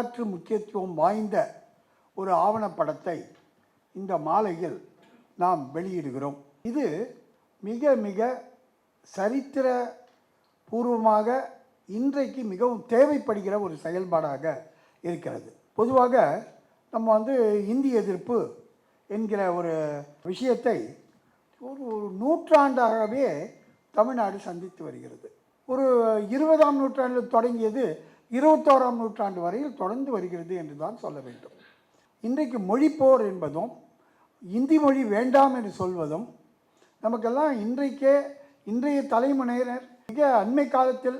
வரலாற்று முக்கியத்துவம் வாய்ந்த ஒரு ஆவணப்படத்தை இந்த மாலையில் நாம் வெளியிடுகிறோம். இது மிக மிக சரித்திர பூர்வமாக இன்றைக்கு மிகவும் தேவைப்படுகிற ஒரு செயல்பாடாக இருக்கிறது. பொதுவாக நம்ம வந்து இந்தி எதிர்ப்பு என்கிற ஒரு விஷயத்தை ஒரு ஒரு நூற்றாண்டாகவே தமிழ்நாடு சந்தித்து வருகிறது. ஒரு இருபதாம் நூற்றாண்டில் தொடங்கியது இருபத்தோராம் நூற்றாண்டு வரையில் தொடர்ந்து வருகிறது என்று தான் சொல்ல வேண்டும். இன்றைக்கு மொழிப்போர் என்பதும் இந்தி மொழி வேண்டாம் என்று சொல்வதும் நமக்கெல்லாம் இன்றைக்கே இன்றைய தலைமுறையினர் மிக அண்மை காலத்தில்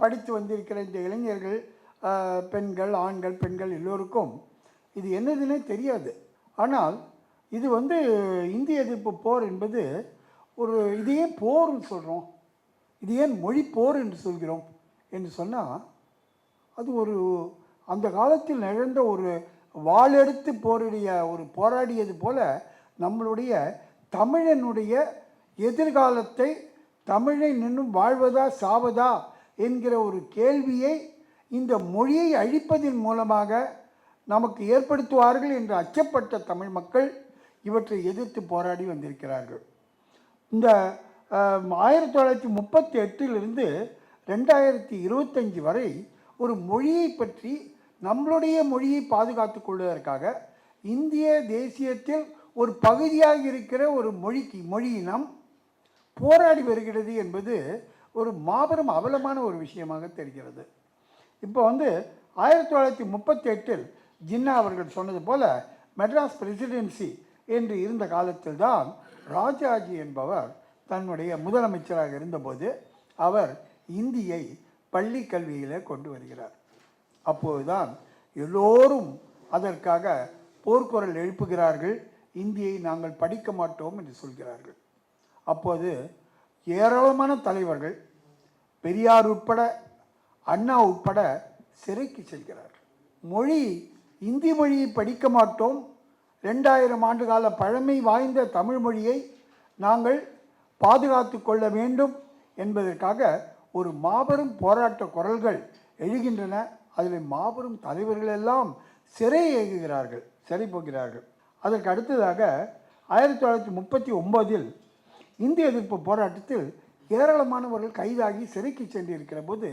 படித்து வந்திருக்கிற இந்த இளைஞர்கள் பெண்கள் ஆண்கள் பெண்கள் எல்லோருக்கும் இது என்னதுன்னே தெரியாது. ஆனால் இது வந்து இந்திய எதிர்ப்பு போர் என்பது ஒரு இது ஏன் போர்னு சொல்கிறோம் இது ஏன் மொழி போர் என்று சொல்கிறோம்? என்று சொன்னால் அது ஒரு அந்த காலத்தில் நிகழ்ந்த ஒரு வாளெடுத்து போரிடைய ஒரு போராடியது போல நம்மளுடைய தமிழனுடைய எதிர்காலத்தை தமிழை நின்றும் வாழ்வதா சாவதா என்கிற ஒரு கேள்வியை இந்த மொழியை அழிப்பதன் மூலமாக நமக்கு ஏற்படுத்துவார்கள் என்று அச்சப்பட்ட தமிழ் மக்கள் இவற்றை எதிர்த்து போராடி வந்திருக்கிறார்கள். இந்த ஆயிரத்தி தொள்ளாயிரத்தி முப்பத்தி எட்டிலிருந்து ரெண்டாயிரத்தி இருபத்தஞ்சி வரை ஒரு மொழியை பற்றி நம்மளுடைய மொழியை பாதுகாத்து கொள்வதற்காக இந்திய தேசியத்தில் ஒரு பகுதியாக இருக்கிற ஒரு மொழிக்கு மொழியினம் போராடி வருகிறது என்பது ஒரு மாபெரும் அவலமான ஒரு விஷயமாக தெரிகிறது. இப்போ வந்து ஆயிரத்தி தொள்ளாயிரத்தி முப்பத்தி எட்டில் ஜின்னா அவர்கள் சொன்னது போல மெட்ராஸ் பிரசிடென்சி என்று இருந்த காலத்தில் தான் ராஜாஜி என்பவர் தன்னுடைய முதலமைச்சராக இருந்தபோது அவர் இந்தியை பள்ளி கல்வியில் கொண்டு வருகிறார். அப்போதுதான் எல்லோரும் அதற்காக போர்க்குரல் எழுப்புகிறார்கள். இந்தியை நாங்கள் படிக்க மாட்டோம் என்று சொல்கிறார்கள். அப்போது ஏராளமான தலைவர்கள் பெரியார் உட்பட அண்ணா உட்பட சிறைக்கு செல்கிறார்கள். மொழி இந்தி மொழியை படிக்க மாட்டோம். ரெண்டாயிரம் ஆண்டு கால பழமை வாய்ந்த தமிழ் மொழியை நாங்கள் பாதுகாத்து கொள்ள வேண்டும் என்பதற்காக ஒரு மாபெரும் போராட்ட குரல்கள் எழுகின்றன. அதில் மாபெரும் தலைவர்கள் எல்லாம் சிறை ஏகுகிறார்கள் சிறை போகிறார்கள். அதற்கு அடுத்ததாக ஆயிரத்தி தொள்ளாயிரத்தி முப்பத்தி ஒம்போதில் இந்திய எதிர்ப்பு போராட்டத்தில் ஏராளமானவர்கள் கைதாகி சிறைக்கு சென்றிருக்கிற போது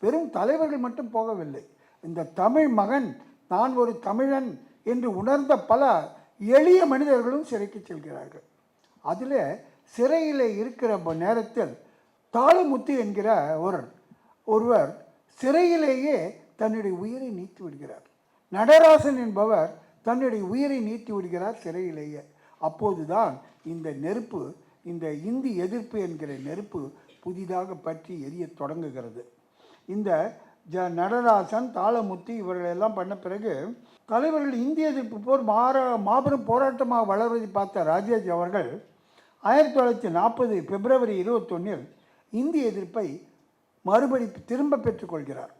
வெறும் தலைவர்கள் மட்டும் போகவில்லை. இந்த தமிழ் மகன் நான் ஒரு தமிழன் என்று உணர்ந்த பல எளிய மனிதர்களும் சிறைக்கு செல்கிறார்கள். அதில் சிறையில் இருக்கிற நேரத்தில் தாளமுத்து என்கிற ஒரு ஒருவர் சிறையிலேயே தன்னுடைய உயிரை நீத்து விடுகிறார். நடராசன் என்பவர் தன்னுடைய உயிரை நீட்டி விடுகிறார் சிறையிலேயே. அப்போதுதான் இந்த நெருப்பு இந்த இந்தி எதிர்ப்பு என்கிற நெருப்பு புதிதாக பற்றி எரியத் தொடங்குகிறது. இந்த ஜ நடராசன் தாளமுத்து இவர்களெல்லாம் பண்ண பிறகு தலைவர்கள் இந்திய எதிர்ப்பு போர் மாற மாபெரும் போராட்டமாக வளர்வதை பார்த்த ராஜாஜி அவர்கள் ஆயிரத்தி தொள்ளாயிரத்தி நாற்பது பிப்ரவரி இருபத்தொன்னில் இந்திய எதிர்ப்பை மறுபடி திரும்ப பெற்றுக்கொள்கிறார்.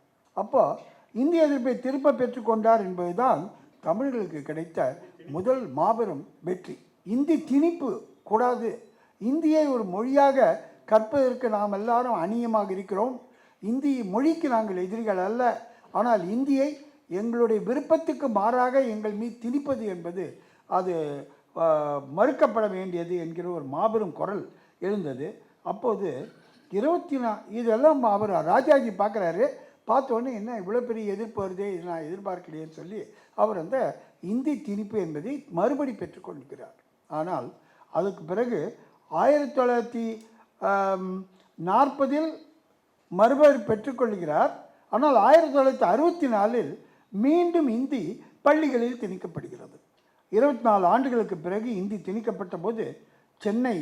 அப்போ இந்திய எதிர்ப்பை திரும்ப பெற்றுக்கொண்டார் என்பதுதான் தமிழர்களுக்கு கிடைத்த முதல் மாபெரும் வெற்றி. இந்தி திணிப்பு கூடாது. இந்தியை ஒரு மொழியாக கற்பதற்கு நாம் எல்லாரும் அந்நியமாக இருக்கிறோம். இந்தி மொழிக்கு நாங்கள் எதிரிகள் அல்ல. ஆனால் இந்தியை எங்களுடைய விருப்பத்துக்கு மாறாக எங்கள் மீது திணிப்பது என்பது அது மறுக்கப்பட வேண்டியது என்கிற ஒரு மாபெரும் குரல் எழுந்தது. அப்போது இருபத்தி நா இதெல்லாம் அவர் ராஜாஜி பார்க்குறாரு பார்த்த உடனே என்ன இவ்வளோ பெரிய எதிர்ப்பு வருதே இது நான் எதிர்பார்க்கலையேன்னு சொல்லி அவர் அந்த இந்தி திணிப்பு என்பதை மறுபடி பெற்றுக்கொள்கிறார் ஆனால் அதுக்கு பிறகு ஆயிரத்தி தொள்ளாயிரத்தி நாற்பதில் மறுபடி பெற்றுக்கொள்கிறார் ஆனால் ஆயிரத்தி தொள்ளாயிரத்தி அறுபத்தி நாலில் மீண்டும் இந்தி பள்ளிகளில் திணிக்கப்படுகிறது. இருபத்தி நாலு ஆண்டுகளுக்கு பிறகு இந்தி திணிக்கப்பட்ட போது சென்னை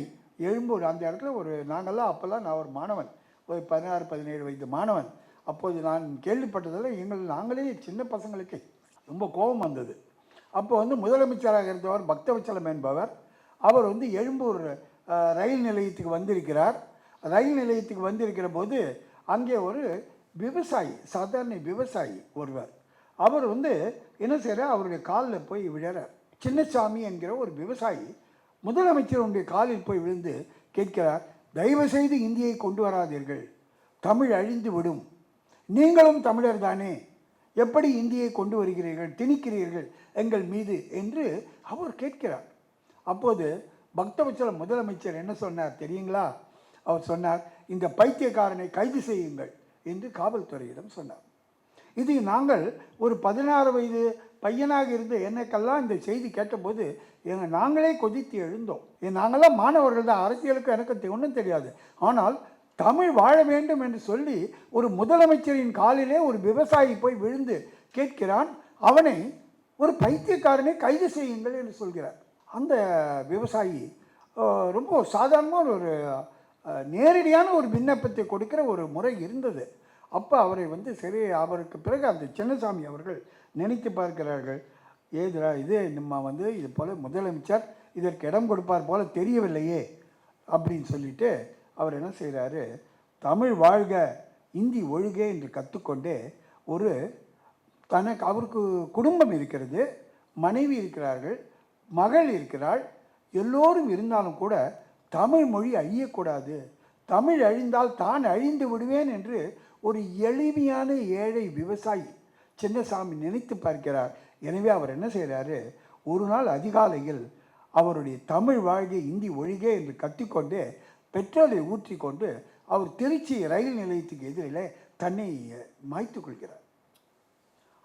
எழும்பூர் அந்த இடத்துல ஒரு நாங்கள்லாம் அப்போல்லாம் நான் ஒரு மாணவன். ஒரு பதினாறு பதினேழு வயது மாணவன். அப்போது நான் கேள்விப்பட்டதில் எங்கள் நாங்களே சின்ன பசங்களுக்கு. ரொம்ப கோபம் வந்தது. அப்போ வந்து முதலமைச்சராக இருந்தவர் பக்தவச்சலம் என்பவர் அவர் வந்து எழும்பூர் ரயில் நிலையத்துக்கு வந்திருக்கிறார். ரயில் நிலையத்துக்கு வந்திருக்கிற போது அங்கே ஒரு விவசாயி சாதாரண விவசாயி ஒருவர். அவர் வந்து என்ன செய்கிறார் அவருடைய காலில் போய் விழறார். சின்னசாமி என்கிற ஒரு விவசாயி முதலமைச்சருடைய காலில் போய் விழுந்து கேட்கிறார் தயவு செய்து இந்தியை கொண்டு வராதீர்கள். தமிழ் அழிந்து விடும். நீங்களும் தமிழர் தானே. எப்படி இந்தியை கொண்டு வருகிறீர்கள் திணிக்கிறீர்கள் எங்கள் மீது? என்று அவர் கேட்கிறார். அப்போது பக்தவச்சல முதலமைச்சர் என்ன சொன்னார் தெரியுங்களா? அவர் சொன்னார் இந்த பைத்தியக்காரனை கைது செய்யுங்கள் என்று காவல்துறையிடம் சொன்னார். இது நாங்கள் ஒரு பதினாறு வயது பையனாக இருந்த எனக்கெல்லாம் இந்த செய்தி கேட்டபோது எங்கள் நாங்களே கொதித்து எழுந்தோம். நாங்களாம் மாணவர்கள் தான். அரசியலுக்கு எனக்கு ஒன்றும் தெரியாது. ஆனால் தமிழ் வாழ வேண்டும் என்று சொல்லி ஒரு முதலமைச்சரின் காலிலே ஒரு விவசாயி போய் விழுந்து கேட்கிறான். அவனை ஒரு பைத்தியக்காரனை கைது செய்யுங்கள் என்று சொல்கிறார். அந்த விவசாயி ரொம்ப சாதாரணமான ஒரு நேரடியான ஒரு விண்ணப்பத்தை கொடுக்கிற ஒரு முறை இருந்தது. அப்போ அவரை வந்து சரி அவருக்கு பிறகு அந்த சின்னசாமி அவர்கள் நினைத்து பார்க்கிறார்கள். ஏதுரா இது? நம்ம வந்து இது போல் முதலமைச்சர் இதற்கு இடம் கொடுப்பார் போல தெரியவில்லையே அப்படின்னு சொல்லிட்டு அவர் என்ன செய்கிறாரு தமிழ் வாழ்க இந்தி ஒழுக என்று கற்றுக்கொண்டே ஒரு தனக்கு அவருக்கு குடும்பம் இருக்கிறது மனைவி இருக்கிறார்கள் மகள் இருக்கிறாள் எல்லோரும் இருந்தாலும் கூட தமிழ் மொழி அழியக்கூடாது. தமிழ் அழிந்தால் தான் அழிந்து விடுவேன் என்று ஒரு எளிமையான ஏழை விவசாயி சின்னசாமி நினைத்து பார்க்கிறார். எனவே அவர் என்ன செய்கிறாரு? ஒரு நாள் அதிகாலையில் அவருடைய தமிழ் வாழ்க இந்தி ஒழிக என்று கத்திக்கொண்டு பெட்ரோலை ஊற்றிக்கொண்டு அவர் திருச்சி ரயில் நிலையத்துக்கு எதிரில் தன்னை மாய்த்து கொள்கிறார்.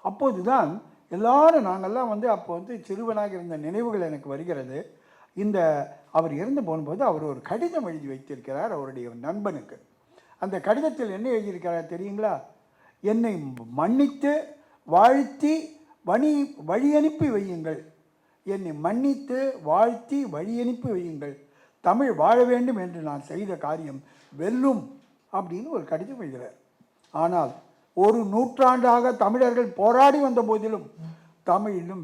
அப்போதுதான் எல்லாரும் நாங்கள்லாம் வந்து அப்போ வந்து சிறுவனாக இருந்த நினைவுகள் எனக்கு வருகிறது. இந்த அவர் இறந்து போகும்போது அவர் ஒரு கடிதம் எழுதி வைத்திருக்கிறார் அவருடைய நண்பனுக்கு. அந்த கடிதத்தில் என்ன எழுதியிருக்கிறார் தெரியுங்களா? என்னை மன்னித்து வாழ்த்தி வணி வழி அனுப்பி வையுங்கள். என்னை மன்னித்து வாழ்த்தி வழி அனுப்பி வையுங்கள். தமிழ் வாழ வேண்டும் என்று நான் செய்த காரியம் வெல்லும் அப்படின்னு ஒரு கடிதம் எழுதுகிறார். ஆனால் ஒரு நூற்றாண்டாக தமிழர்கள் போராடி வந்த போதிலும் தமிழ் இன்னும்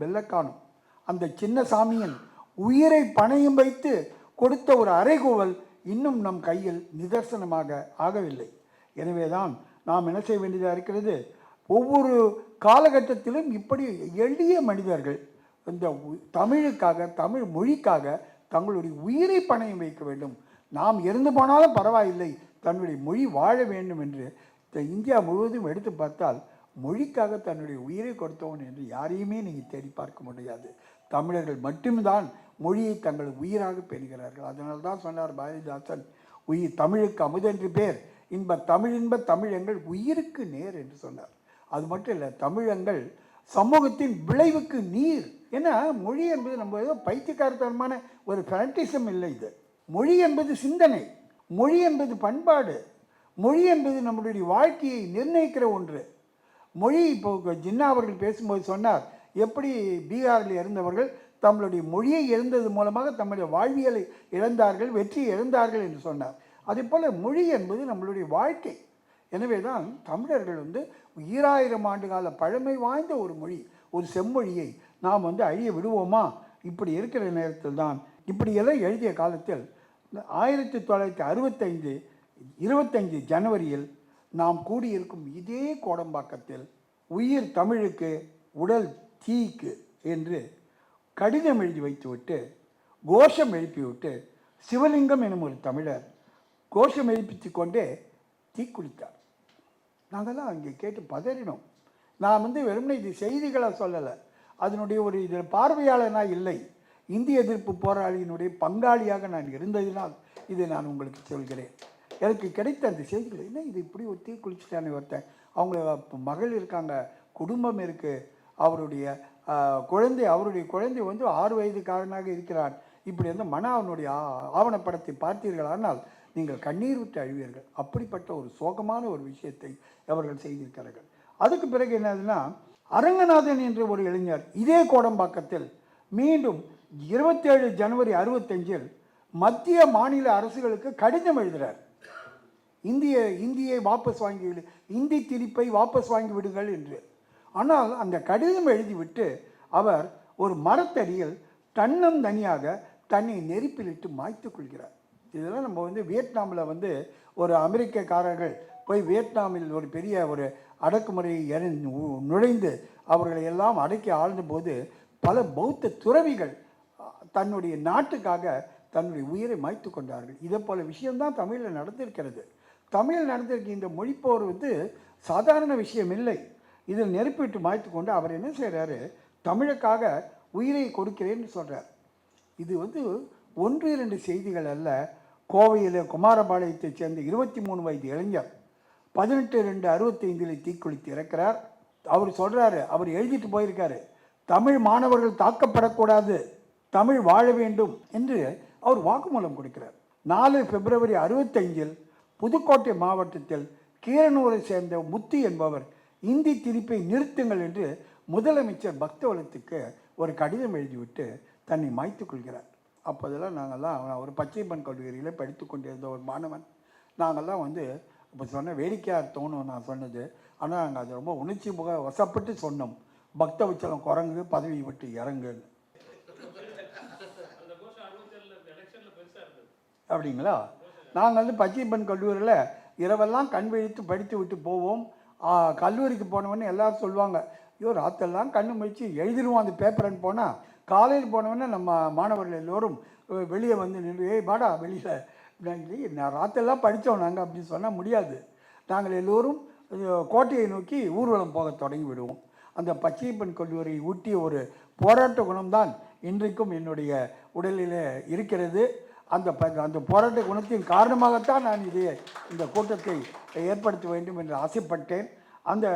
அந்த சின்ன சாமியின் உயிரை பணையும் வைத்து கொடுத்த ஒரு அறைகூவல் இன்னும் நம் கையில் நிதர்சனமாக ஆகவில்லை. எனவேதான் நாம் என்ன செய்ய வேண்டியதாக இருக்கிறது? ஒவ்வொரு காலகட்டத்திலும் இப்படி எளிய மனிதர்கள் இந்த உ- தமிழுக்காக தமிழ் மொழிக்காக தங்களுடைய உயிரை பணையம் வைக்க வேண்டும். நாம் இறந்து போனாலும் பரவாயில்லை. தன்னுடைய மொழி வாழ வேண்டும் என்று இந்தியா முழுவதும் எடுத்து பார்த்தால் மொழிக்காக தன்னுடைய உயிரை கொடுத்தவன் என்று யாரையுமே நீங்கள் தேடி பார்க்க முடியாது. தமிழர்கள் மட்டும்தான் மொழியை தங்கள் உயிராக பெறுகிறார்கள் அதனால தான் சொன்னார் பாரதிதாசன் உயிர் தமிழுக்கு அமுதென்று பேர். இன்ப தமிழ் இன்ப தமிழங்கள் உயிருக்கு நேர் என்று சொன்னார். அது மட்டும் இல்லை தமிழங்கள் சமூகத்தின் விளைவுக்கு நீர். ஏன்னா மொழி என்பது நம்ம ஏதோ பைத்தியக்காரத்தனமான ஒரு ஃபேண்டிசம் இல்லை இது. மொழி என்பது சிந்தனை. மொழி என்பது பண்பாடு. மொழி என்பது நம்மளுடைய வாழ்க்கையை நிர்ணயிக்கிற ஒன்று. மொழி இப்போ ஜின்னா அவர்கள் பேசும்போது சொன்னார் எப்படி பீகாரில் இருந்தவர்கள் தங்களுடைய மொழியை இழந்தது மூலமாக தம்முடைய வாழ்வியலை இழந்தார்கள் வெற்றி இழந்தார்கள் என்று சொன்னார். அதே போல் மொழி என்பது நம்மளுடைய வாழ்க்கை. எனவே தான் தமிழர்கள் வந்து ஈராயிரம் ஆண்டு கால பழமை வாய்ந்த ஒரு மொழி ஒரு செம்மொழியை நாம் வந்து அழிய விடுவோமா? இப்படி இருக்கிற நேரத்தில் தான் இப்படியெல்லாம் எழுதிய காலத்தில் ஆயிரத்தி தொள்ளாயிரத்தி அறுபத்தைந்து இருபத்தஞ்சு ஜனவரியில் நாம் கூடியிருக்கும் இதே கோடம்பாக்கத்தில் உயிர் தமிழுக்கு உடல் தீக்கு என்று கடிதம் எழுதி வைத்துவிட்டு கோஷம் எழுப்பிவிட்டு சிவலிங்கம் எனும் ஒரு தமிழர் கோஷம் எழுப்பித்து கொண்டே தீக்குளித்தார் நாங்கள்லாம் அங்கே கேட்டு பதறினோம். நான் வந்து வெறுமனை இது செய்திகளை சொல்லலை. அதனுடைய ஒரு இதில் பார்வையாளனாக இல்லை. இந்திய எதிர்ப்பு போராளியினுடைய பங்காளியாக நான் இருந்ததினால் இதை நான் உங்களுக்கு சொல்கிறேன். எனக்கு கிடைத்த அந்த செய்திகள் என்ன இது இப்படி ஒரு தீ குளிச்சுட்டானே ஒருத்தன்? அவங்க மகள் இருக்காங்க குடும்பம் இருக்குது அவருடைய குழந்தை அவருடைய குழந்தை வந்து ஆறு வயதுக்காரனாக இருக்கிறான். இப்படி வந்து மன அவனுடைய ஆவணப்படத்தை பார்த்தீர்களானால் நீங்கள் கண்ணீர் விட்டு அழுவீர்கள். அப்படிப்பட்ட ஒரு சோகமான ஒரு விஷயத்தை அவர்கள் செய்திருக்கிறார்கள். அதுக்கு பிறகு என்னதுன்னா அரங்கநாதன் என்ற ஒரு இளைஞர் இதே கோடம்பாக்கத்தில் மீண்டும் இருபத்தேழு ஜனவரி அறுபத்தஞ்சில் மத்திய மாநில அரசுகளுக்கு கடிதம் எழுதுகிறார் இந்திய இந்தியை வாபஸ் வாங்கி விடு இந்தி திணிப்பை வாபஸ் வாங்கி விடுங்கள் என்று. ஆனால் அந்த கடிதம் எழுதிவிட்டு அவர் ஒரு மரத்தடியில் தன்னம் தனியாக தன்னை நெருப்பிலிட்டு மாய்த்து கொள்கிறார். இதெல்லாம் நம்ம வந்து வியட்நாமில் வந்து ஒரு அமெரிக்கக்காரர்கள் போய் வியட்நாமில் ஒரு பெரிய ஒரு அடக்குமுறை நுழைந்து அவர்களை எல்லாம் அடக்கி ஆழ்ந்தபோது பல பௌத்த துறவிகள் தன்னுடைய நாட்டுக்காக தன்னுடைய உயிரை மாய்த்து கொண்டார்கள். இதை போல விஷயம்தான் தமிழில் நடந்திருக்கிறது. தமிழில் நடந்திருக்கின்ற மொழிப்போர் வந்து சாதாரண விஷயம் இல்லை. இதில் நெருப்பிட்டு மாய்த்து கொண்டு அவர் என்ன செய்கிறாரு தமிழுக்காக உயிரை கொடுக்கிறேன்னு சொல்கிறார் இது வந்து ஒன்று இரண்டு செய்திகள் அல்ல. கோவையில் குமாரபாளையத்தைச் சேர்ந்த இருபத்தி மூணு வயது இளைஞர் பதினெட்டு ரெண்டு அறுபத்தைந்தில் தீக்குளித்து இறக்கிறார். அவர் சொல்கிறாரு அவர் எழுதிட்டு போயிருக்காரு தமிழ் மாணவர்கள் தாக்கப்படக்கூடாது தமிழ் வாழ வேண்டும் என்று அவர் வாக்குமூலம் கொடுக்கிறார். நாலு பிப்ரவரி அறுபத்தைந்தில் புதுக்கோட்டை மாவட்டத்தில் கீரனூரை சேர்ந்த முத்து என்பவர் இந்தி திணிப்பை நிறுத்துங்கள் என்று முதலமைச்சர் பக்தவளத்துக்கு ஒரு கடிதம் எழுதிவிட்டு தன்னை மாய்த்து கொள்கிறார். அப்போதெல்லாம் நாங்கள்லாம் ஒரு பச்சைப்பன் கல்லூரியில் படித்து கொண்டிருந்த ஒரு மாணவன். நாங்கள்லாம் வந்து இப்போ சொன்ன வேடிக்கையாக தோணும் நான் சொன்னது. ஆனால் நாங்கள் அது ரொம்ப உணர்ச்சி முக வசப்பட்டு சொன்னோம். பக்த உச்சலம் குரங்கு பதவி விட்டு இறங்குன்னு. அப்படிங்களா? நாங்கள் வந்து பச்சைப்பன் கல்லூரியில் இரவெல்லாம் கண் விழித்து படித்து விட்டு போவோம். கல்லூரிக்கு போனவொடனே எல்லாரும் சொல்லுவாங்க ஐயோ ராத்தெல்லாம் கண்ணு முழிச்சு எழுதிடுவோம் அந்த பேப்பர்னு போனால் காலையில் போனவொடனே நம்ம மாணவர்கள் எல்லோரும் வெளியே வந்து நின்று ஏய் பாடா வெளியில். நான் ராத்தெல்லாம் படித்தோம் நாங்கள் அப்படின்னு சொன்னால் முடியாது. நாங்கள் எல்லோரும் கோட்டையை நோக்கி ஊர்வலம் போக தொடங்கி விடுவோம். அந்த பச்சைப்பன் கல்லூரியை ஊட்டிய ஒரு போராட்ட குணம்தான் இன்றைக்கும் என்னுடைய உடலில் இருக்கிறது. அந்த ப அந்த போராட்ட குணத்தின் காரணமாகத்தான் நான் இதை இந்த கூட்டத்தை ஏற்படுத்த வேண்டும் என்று ஆசைப்பட்டேன். அந்த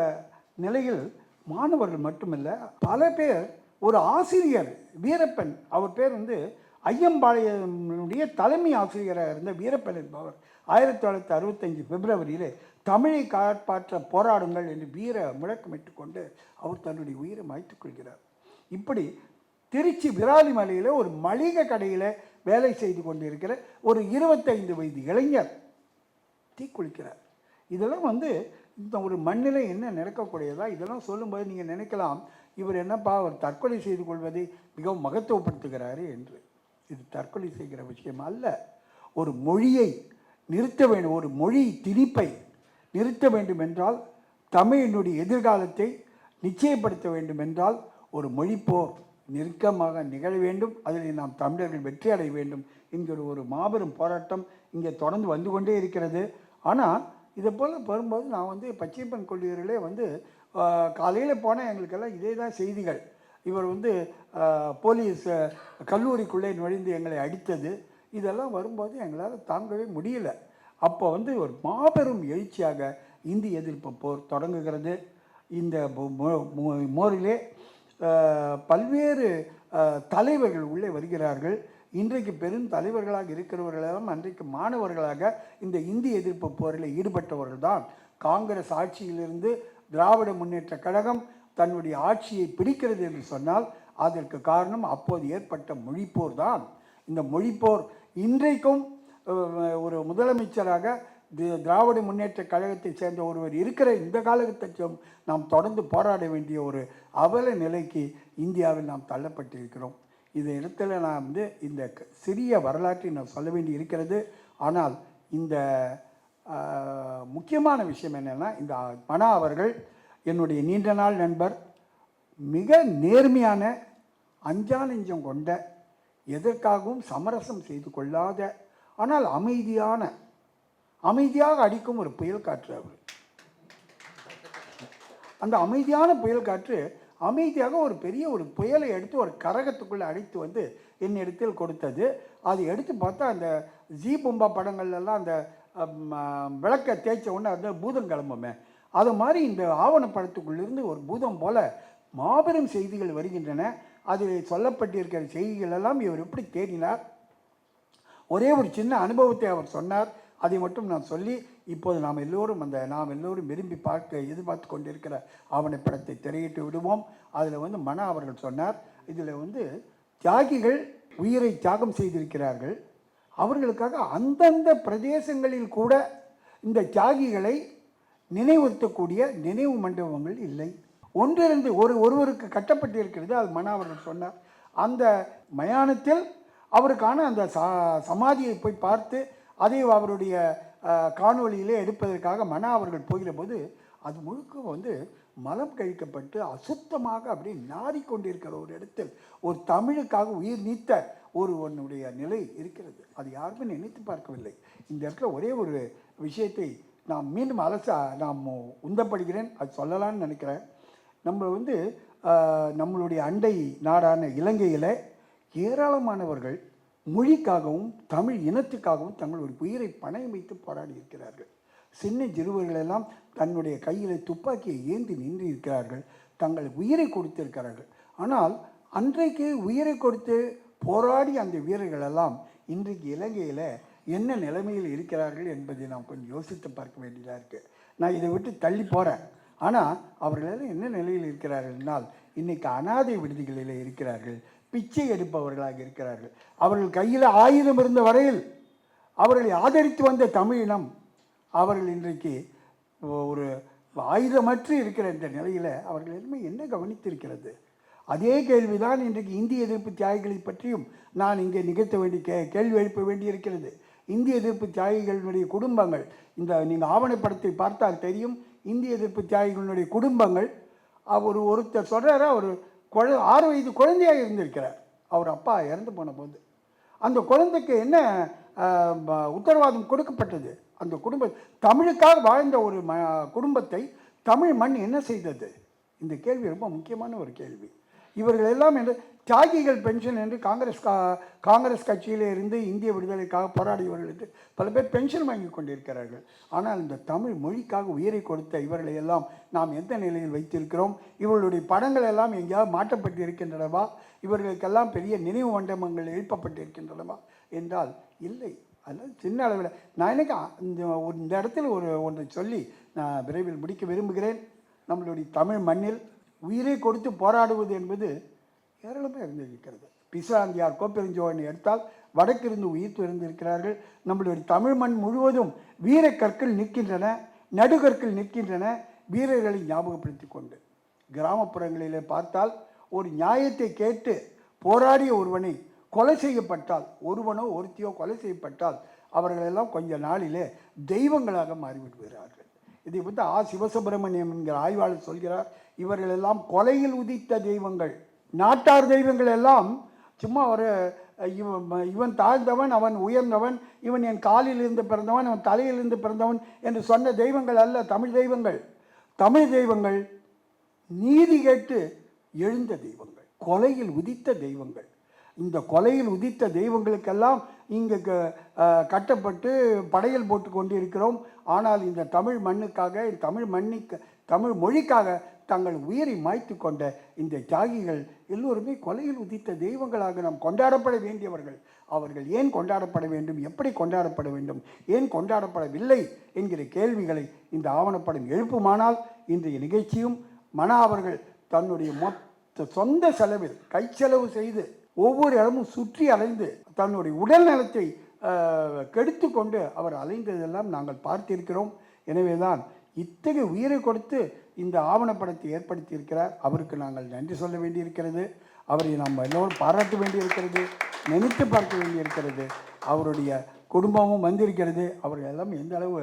நிலையில் மாணவர்கள் மட்டுமல்ல பல பேர் ஒரு ஆசிரியர் வீரப்பன் அவர் பேர் வந்து ஐயம்பாளையனுடைய தலைமை ஆசிரியராக இருந்த வீரப்பன் என்பவர். ஆயிரத்தி தொள்ளாயிரத்தி அறுபத்தஞ்சு பிப்ரவரியிலே தமிழை காப்பாற்ற போராடுங்கள் என்று வீர முழக்கமிட்டு கொண்டு அவர் தன்னுடைய உயிரை மாய்த்துக் கொள்கிறார். இப்படி திருச்சி விராலிமலையில் ஒரு மளிகை கடையில் வேலை செய்து கொண்டிருக்கிற ஒரு இருபத்தைந்து வயது இளைஞர் தீக்குளிக்கிறார் இதெல்லாம் வந்து இந்த ஒரு மண்ணில் என்ன நடக்கக்கூடியதா இதெல்லாம் சொல்லும்போது நீங்கள் நினைக்கலாம். இவர் என்னப்பா அவர் தற்கொலை செய்து கொள்வதை மிகவும் மகத்துவப்படுத்துகிறாரு என்று. இது தற்கொலை செய்கிற விஷயம் அல்ல. ஒரு மொழியை நிறுத்த வேண்டும். ஒரு மொழி திணிப்பை நிறுத்த வேண்டும் என்றால் தமிழினுடைய எதிர்காலத்தை நிச்சயப்படுத்த வேண்டும் என்றால் ஒரு மொழிப்போர் நெருக்கமாக நிகழ வேண்டும். அதில் நாம் தமிழர்கள் வெற்றி அடைய வேண்டும் என்கிற ஒரு மாபெரும் போராட்டம் இங்கே தொடர்ந்து வந்து கொண்டே இருக்கிறது. ஆனால் இதை போல் வரும்போது நான் வந்து பச்சைப்பன் கொள்ளியர்களே வந்து காலையில் போனால் எங்களுக்கெல்லாம் இதே தான் செய்திகள். இவர் வந்து போலீஸ் கல்லூரிக்குள்ளே நுழைந்து எங்களை அடித்தது. இதெல்லாம் வரும்போது எங்களால் தாங்கவே முடியல. அப்போ வந்து ஒரு மாபெரும் எழுச்சியாக இந்தி எதிர்ப்பு போர் தொடங்குகிறது. இந்த மோ- மோ- மோரிலே பல்வேறு தலைவர்கள் உள்ளே வருகிறார்கள். இன்றைக்கு பெரும் தலைவர்களாக இருக்கிறவர்களெல்லாம் அன்றைக்கு மாணவர்களாக இந்த இந்தி எதிர்ப்பு போரில் ஈடுபட்டவர்கள் தான். காங்கிரஸ் ஆட்சியிலிருந்து திராவிட முன்னேற்ற கழகம் தன்னுடைய ஆட்சியை பிடிக்கிறது என்று சொன்னால் அதற்கு காரணம் அப்போது ஏற்பட்ட மொழிப்போர் தான். இந்த மொழிப்போர் இன்றைக்கும் ஒரு முதலமைச்சராக திராவிட முன்னேற்ற கழகத்தை சேர்ந்த ஒருவர் இருக்கிற இந்த காலகட்டத்திலும் நாம் தொடர்ந்து போராட வேண்டிய ஒரு அவல நிலைக்கு இந்தியாவில் நாம் தள்ளப்பட்டிருக்கிறோம். இந்த இடத்துல நான் வந்து இந்த சிறிய வரலாற்றை நான் சொல்ல வேண்டி இருக்கிறது. ஆனால் இந்த முக்கியமான விஷயம் என்னென்னா இந்த மனா அவர்கள் என்னுடைய நீண்ட நாள் நண்பர் மிக நேர்மையான அஞ்சா நெஞ்சம் கொண்ட எதற்காகவும் சமரசம் செய்து கொள்ளாத ஆனால் அமைதியான அமைதியாக அடிக்கும் ஒரு புயல் காற்று அவர் அந்த அமைதியான புயல் காற்று அமைதியாக ஒரு பெரிய ஒரு புயலை எடுத்து ஒரு கரகத்துக்குள்ளே அழைத்து வந்து என்னிடத்தில் கொடுத்தது. அது எடுத்து பார்த்தா அந்த ஜி பொம்பா படங்கள்லாம் அந்த விளக்கை விளக்க தேய்ச்ச உடனே அந்த பூதம் கிளம்புமே. அது மாதிரி இந்த ஆவணப்படத்துக்குள்ளிருந்து ஒரு பூதம் போல மாபெரும் செய்திகள் வருகின்றன. அதில் சொல்லப்பட்டிருக்கிற செய்திகள் எல்லாம் இவர் எப்படி தேடினார்? ஒரே ஒரு சின்ன அனுபவத்தை அவர் சொன்னார். அதை மட்டும் நான் சொல்லி இப்போது நாம் எல்லோரும் அந்த நாம் எல்லோரும் விரும்பி பார்க்க எதிர்பார்த்து கொண்டிருக்கிற ஆவணப்படத்தை திரையிட்டு விடுவோம். அதில் வந்து மனா அவர்கள் சொன்னார் இதில் வந்து தியாகிகள் உயிரை தியாகம் செய்திருக்கிறார்கள். அவர்களுக்காக அந்தந்த பிரதேசங்களில் கூட இந்த தியாகிகளை நினைவுறுத்தக்கூடிய நினைவு மண்டபங்கள் இல்லை. ஒன்றிருந்து ஒரு ஒருவருக்கு கட்டப்பட்டிருக்கிறது அது மன அவர்கள் சொன்னார். அந்த மயானத்தில் அவருக்கான அந்த சா சமாதியை போய் பார்த்து அதை அவருடைய காணொலியிலே காணொளியிலே எடுப்பதற்காக மனா அவர்கள் போகிறபோது அது முழுக்க வந்து மலம் கழிக்கப்பட்டு அசுத்தமாக அப்படியே நாறிக்கொண்டிருக்கிற ஒரு இடத்தில் ஒரு தமிழுக்காக உயிர் நீத்த ஒருவனுடைய நிலை இருக்கிறது. அது யாருமே நினைத்து பார்க்கவில்லை. இந்த இடத்துல ஒரே ஒரு விஷயத்தை நான் மீண்டும் அலச நான் உந்தப்படுகிறேன். அது சொல்லலாம்னு நினைக்கிறேன். நம்ம வந்து நம்மளுடைய அண்டை நாடான இலங்கையில் ஏராளமானவர்கள் மொழிக்காகவும் தமிழ் இனத்துக்காகவும் தங்களுடைய உயிரை பணயம் வைத்து போராடி இருக்கிறார்கள் சின்ன சிறுவர்கள் எல்லாம் தன்னுடைய கையில் துப்பாக்கியை ஏந்தி நின்று இருக்கிறார்கள் தங்கள் உயிரை கொடுத்திருக்கிறார்கள். ஆனால் அன்றைக்கு உயிரை கொடுத்து போராடி அந்த வீரர்கள் எல்லாம் இன்றைக்கு இலங்கையில் என்ன நிலைமையில் இருக்கிறார்கள் என்பதை நாம் கொஞ்சம் யோசித்து பார்க்க வேண்டியதாக இருக்குது நான் இதை விட்டு தள்ளி போகிறேன் ஆனால் அவர்கள் என்ன நிலையில் இருக்கிறார்கள்னால் இன்றைக்கு அனாதை விடுதிகளில் இருக்கிறார்கள். பிச்சை எடுப்பவர்களாக இருக்கிறார்கள். அவர்கள் கையில் ஆயுதம் இருந்த வரையில் அவர்களை ஆதரித்து வந்த தமிழினம் அவர்கள் இன்றைக்கு ஒரு ஆயுதமற்று இருக்கிற இந்த நிலையில் அவர்கள் எல்லாமே என்ன கவனித்திருக்கிறது? அதே கேள்விதான் இன்றைக்கு இந்திய எதிர்ப்பு தியாகிகளை பற்றியும் நான் இங்கே நிகழ்த்த வேண்டிய கே கேள்வி எழுப்ப வேண்டியிருக்கிறது. இந்திய எதிர்ப்பு தியாகிகளுடைய குடும்பங்கள் இந்த நீங்கள் ஆவணப்படத்தை பார்த்தால் தெரியும் இந்திய எதிர்ப்பு தியாகிகளுடைய குடும்பங்கள் அவர் ஒருத்தர் சொல்கிறாரா ஒரு குழ ஆறு வயது குழந்தையாக இருந்திருக்கிறார். அவர் அப்பா இறந்து போன போது. அந்த குழந்தைக்கு என்ன ப- உத்தரவாதம் கொடுக்கப்பட்டது? அந்த குடும்ப தமிழுக்காக வாழ்ந்த ஒரு ம குடும்பத்தை தமிழ் மண் என்ன செய்தது? இந்த கேள்வி ரொம்ப முக்கியமான ஒரு கேள்வி. இவர்கள் எல்லாம் என்று தியாகிகள் பென்ஷன் என்று காங்கிரஸ் கா காங்கிரஸ் கட்சியிலே இருந்து இந்திய விடுதலைக்காக போராடியவர்களுக்கு பல பேர் பென்ஷன் வாங்கி கொண்டிருக்கிறார்கள். ஆனால் இந்த தமிழ் மொழிக்காக உயிரை கொடுத்த இவர்களை எல்லாம் நாம் எந்த நிலையில் வைத்திருக்கிறோம்? இவர்களுடைய படங்கள் எல்லாம் எங்கேயாவது மாற்றப்பட்டு இருக்கின்றனவா இவர்களுக்கெல்லாம் பெரிய நினைவு மண்டபங்கள் எழுப்பப்பட்டிருக்கின்றனவா? என்றால் இல்லை. அதனால் சின்ன அளவில் நான் எனக்கு இந்த ஒரு- இந்த இடத்துல ஒரு ஒன்றை சொல்லி நான் விரைவில் முடிக்க விரும்புகிறேன். நம்மளுடைய தமிழ் மண்ணில் உயிரை கொடுத்து போராடுவது என்பது ஏராளமாக இருந்திருக்கிறது பிசாந்தியார் கோப்பெருஞ்சோழனை எடுத்தால் வடக்கிருந்து உயிர் துறந்திருக்கிறார்கள் நம்மளுடைய தமிழ் மண் முழுவதும் வீர கற்கள் நிற்கின்றன நடுகற்கள் நிற்கின்றன வீரர்களை ஞாபகப்படுத்தி கொண்டு. கிராமப்புறங்களிலே பார்த்தால் ஒரு நியாயத்தை கேட்டு போராடிய ஒருவனை கொலை செய்யப்பட்டால் ஒருவனோ ஒருத்தியோ கொலை செய்யப்பட்டால் அவர்களெல்லாம் கொஞ்ச நாளிலே தெய்வங்களாக மாறிவிடுகிறார்கள். இதை பற்றி ஆ சிவசுப்பிரமணியம் என்கிற ஆய்வாளர் சொல்கிறார். இவர்கள் எல்லாம் கொலையில் உதித்த தெய்வங்கள். நாட்டார் தெய்வங்கள் எல்லாம் சும்மா ஒரு இவன் இவன் தாழ்ந்தவன் அவன் உயர்ந்தவன் இவன் என் காலில் இருந்து பிறந்தவன் அவன் தலையில் இருந்து பிறந்தவன் என்று சொன்ன தெய்வங்கள் அல்ல தமிழ் தெய்வங்கள். தமிழ் தெய்வங்கள் நீதி கேட்டு எழுந்த தெய்வங்கள் கொலையில் உதித்த தெய்வங்கள். இந்த கொலையில் உதித்த தெய்வங்களுக்கெல்லாம் இங்கு க- கட்டப்பட்டு படையல் போட்டு கொண்டிருக்கிறோம். ஆனால் இந்த தமிழ் மண்ணுக்காக தமிழ் மண்ணிக்கு தமிழ் மொழிக்காக தங்கள் உயிரை மாய்த்து கொண்ட இந்த தியாகிகள் எல்லோருமே கொலையில் உதித்த தெய்வங்களாக நாம் கொண்டாடப்பட வேண்டியவர்கள். அவர்கள் ஏன் கொண்டாடப்பட வேண்டும்? எப்படி கொண்டாடப்பட வேண்டும்? ஏன் கொண்டாடப்படவில்லை? என்கிற கேள்விகளை இந்த ஆவணப்படம் எழுப்புமானால் இன்றைய நிகழ்ச்சியும் மனா அவர்கள் தன்னுடைய மொத்த சொந்த செலவில் கைச்செலவு செய்து ஒவ்வொரு இடமும் சுற்றி அலைந்து தன்னுடைய உடல் நலத்தை கெடுத்து கொண்டு அவர் அலைந்ததெல்லாம் நாங்கள் பார்த்திருக்கிறோம். எனவே தான் இத்தகைய உயிரை கொடுத்து இந்த ஆவணப்படத்தை ஏற்படுத்தியிருக்கிறார். அவருக்கு நாங்கள் நன்றி சொல்ல வேண்டியிருக்கிறது. அவரை நாம் எல்லோரும் பாராட்ட வேண்டியிருக்கிறது. நினைத்து பார்க்க வேண்டியிருக்கிறது. அவருடைய குடும்பமும் வந்திருக்கிறது. அவர்கள் எல்லாம் எந்த அளவு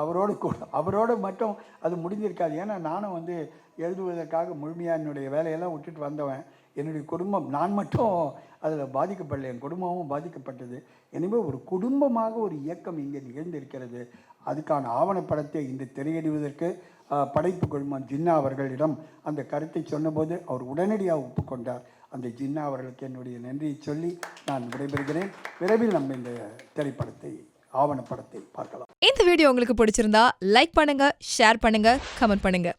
அவரோடு கூட அவரோடு மட்டும் அது முடிஞ்சிருக்காது. ஏன்னா நானும் வந்து எழுதுவதற்காக முழுமையாக என்னுடைய வேலையெல்லாம் விட்டுட்டு வந்தவன். என்னுடைய குடும்பம் நான் மட்டும் அதில் பாதிக்கப்படல. என் குடும்பமும் பாதிக்கப்பட்டது. எனவே ஒரு குடும்பமாக ஒரு இயக்கம் இங்கே நிகழ்ந்திருக்கிறது. அதுக்கான ஆவணப்படத்தை இன்று திரையிடுவதற்கு படைப்பு குழுமம் ஜின்னா அவர்களிடம் அந்த கருத்தை சொன்னபோது அவர் உடனடியாக ஒப்புக்கொண்டார். அந்த ஜின்னா அவர்களுக்கு என்னுடைய நன்றியை சொல்லி நான் விடைபெறுகிறேன். விரைவில் நம்ம இந்த திரைப்படத்தை ஆவணப்படத்தை பார்க்கலாம். இந்த வீடியோ உங்களுக்கு பிடிச்சிருந்தா லைக் பண்ணுங்க ஷேர் பண்ணுங்க கமெண்ட் பண்ணுங்க.